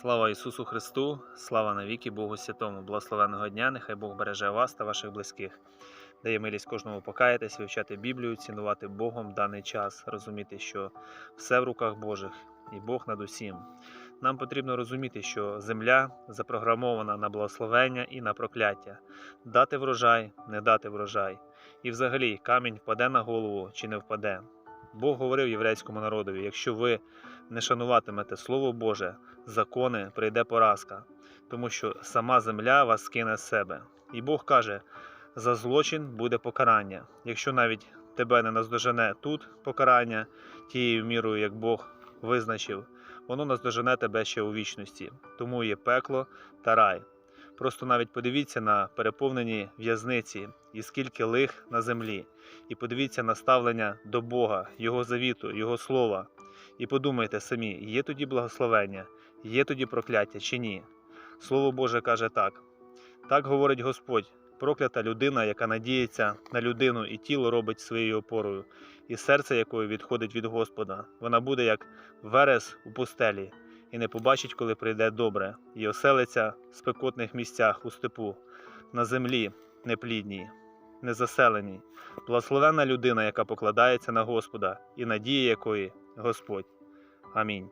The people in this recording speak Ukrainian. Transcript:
Слава Ісусу Христу, слава навіки Богу Святому, благословеного дня, нехай Бог береже вас та ваших близьких. Дає милість кожному покаятись, вивчати Біблію, цінувати Богом даний час, розуміти, що все в руках Божих і Бог над усім. Нам потрібно розуміти, що земля запрограмована на благословення і на прокляття, дати врожай, не дати врожай. І взагалі камінь впаде на голову чи не впаде. Бог говорив єврейському народові: якщо ви не шануватимете Слово Боже, закони, прийде поразка, тому що сама земля вас скине з себе. І Бог каже: за злочин буде покарання. Якщо навіть тебе не наздожене тут покарання, тією мірою, як Бог визначив, воно наздожене тебе ще у вічності. Тому є пекло та рай. Просто навіть подивіться на переповнені в'язниці і скільки лих на землі, і подивіться на ставлення до Бога, Його завіту, Його слова. І подумайте самі, є тоді благословення, є тоді прокляття чи ні. Слово Боже каже так: так говорить Господь, проклята людина, яка надіється на людину і тіло робить своєю опорою, і серце якої відходить від Господа. Вона буде як верес у пустелі, і не побачить, коли прийде добре, і оселиться в спекотних місцях у степу, на землі неплідній, незаселеній. благословена людина, яка покладається на Господа, і надія якої Господь. Амінь.